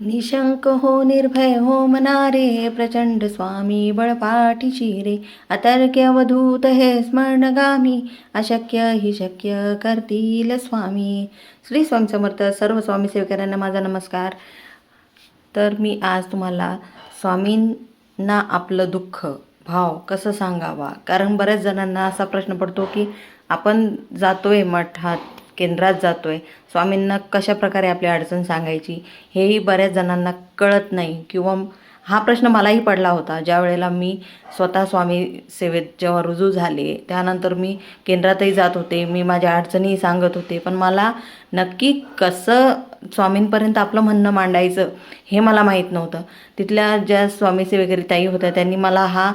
निशंक हो निर्भय हो मनारे प्रचंड स्वामी बळपाठीशी रे अतर्क्य अवधूत हे स्मरणगामी अशक्य ही शक्य करतील स्वामी. श्री स्वामी समर्थ सर्व स्वामी सेवकऱ्यांना माझा नमस्कार. तर मी आज तुम्हाला स्वामींना आपलं दुःख भाव कसं सांगावा? कारण बऱ्याच जणांना असा प्रश्न पडतो की आपण जातोय मठात केंद्रात जातो आहे स्वामींना कशा प्रकारे आपली अडचण सांगायची हेही बऱ्याच जणांना कळत नाही किंवा हा प्रश्न मलाही पडला होता. ज्या वेळेला मी स्वतः स्वामी सेवेत जेव्हा रुजू झाले त्यानंतर मी केंद्रातही जात होते. मी माझ्या अडचणी सांगत होते. पण मला नक्की कसं स्वामींपर्यंत आपलं म्हणणं मांडायचं हे मला माहीत नव्हतं. तिथल्या ज्या स्वामी सेवेकरी ताई होत्या त्यांनी मला हा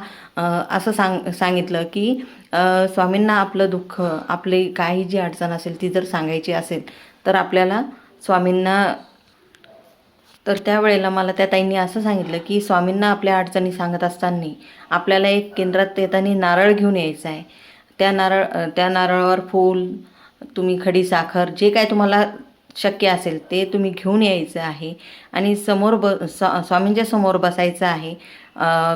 असं सांग सांगितलं की स्वामींना आपलं दुःख आपली काही जी अडचण असेल ती जर सांगायची असेल तर आपल्याला स्वामींना तर त्यावेळेला मला त्या ताईंनी असं सांगितलं की स्वामींना आपल्या अडचणी सांगत असताना आपल्याला एक केंद्रात येताना नारळ घेऊन यायचं आहे. त्या नारळ त्या नारळावर फूल तुम्ही खडी साखर जे काय तुम्हाला शक्य असेल ते तुम्ही घेऊन यायचं आहे. आणि समोर ब स्वा स्वामींच्या समोर बसायचं आहे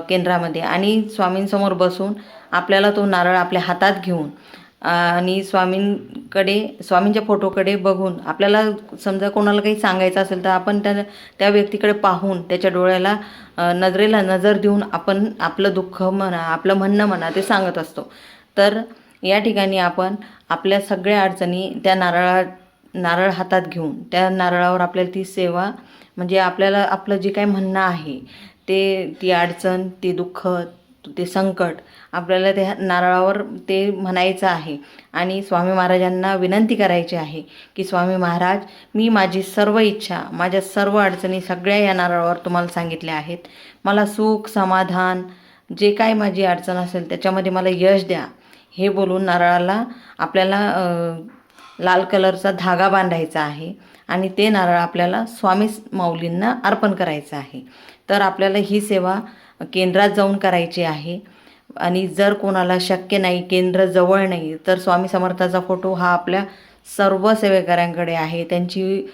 केंद्रामध्ये. आणि स्वामींसमोर बसून आपल्याला तो नारळ आपल्या हातात घेऊन आणि स्वामींकडे स्वामींच्या फोटोकडे बघून आपल्याला समजा कोणाला काही सांगायचं असेल तर आपण त्या त्या व्यक्तीकडे पाहून त्याच्या डोळ्याला नजरेला नजर देऊन आपण आपलं दुःख म्हणा आपलं म्हणणं म्हणा ते सांगत असतो. तर या ठिकाणी आपण आपल्या सगळ्या अडचणी त्या नारळा नारळ हातात घेऊन त्या नारळावर आपल्याला ती सेवा म्हणजे आपल्याला आपलं जे काही म्हणणं आहे ते ती अडचण ती दुःख ते संकट. आपल्याला त्या नारळावर ते म्हणायचं आहे. आणि स्वामी महाराजांना विनंती करायची आहे की स्वामी महाराज मी माझी सर्व इच्छा माझ्या सर्व अडचणी सगळ्या या नारळावर तुम्हाला सांगितल्या आहेत. मला सुख समाधान जे काय माझी अडचण असेल त्याच्यामध्ये मला यश द्या. हे बोलून नारळाला आपल्याला लाल कलरचा धागा बांधायचा आहे आणि ते नारळ आपल्याला स्वामी माऊलींना अर्पण करायचं आहे. तर आपल्याला ही सेवा केंद्रात जाऊन करायची आहे. आणि जर कोणाला शक्य नाही केंद्र जवळ नाही तर स्वामी समर्थाचा फोटो हा आपल्या सर्व सेवेकऱ्यांकडे आहे. त्यांची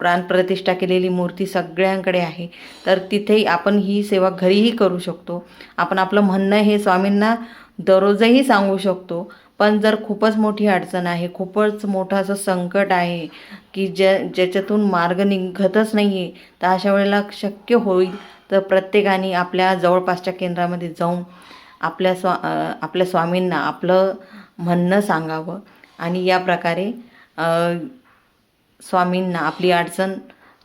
प्राणप्रतिष्ठा केलेली मूर्ती सगळ्यांकडे आहे. तर तिथेही आपण ही सेवा घरीही करू शकतो. आपण आपलं म्हणणं हे स्वामींना दररोजही सांगू शकतो. पण जर खूपच मोठी अडचण आहे खूपच मोठं असं संकट आहे की ज्या ज्याच्यातून मार्ग निघतच नाही आहे तर अशा वेळेला शक्य होईल तर प्रत्येकाने आपल्या जवळपासच्या केंद्रामध्ये जाऊन आपल्या स्वा आपल्या स्वामींना आपलं म्हणणं सांगावं. आणि या प्रकारे स्वामींना आपली अडचण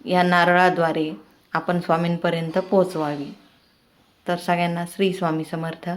या नारळाद्वारे आपण स्वामींपर्यंत पोचवावी तर सगळ्यांना श्री स्वामी समर्थ.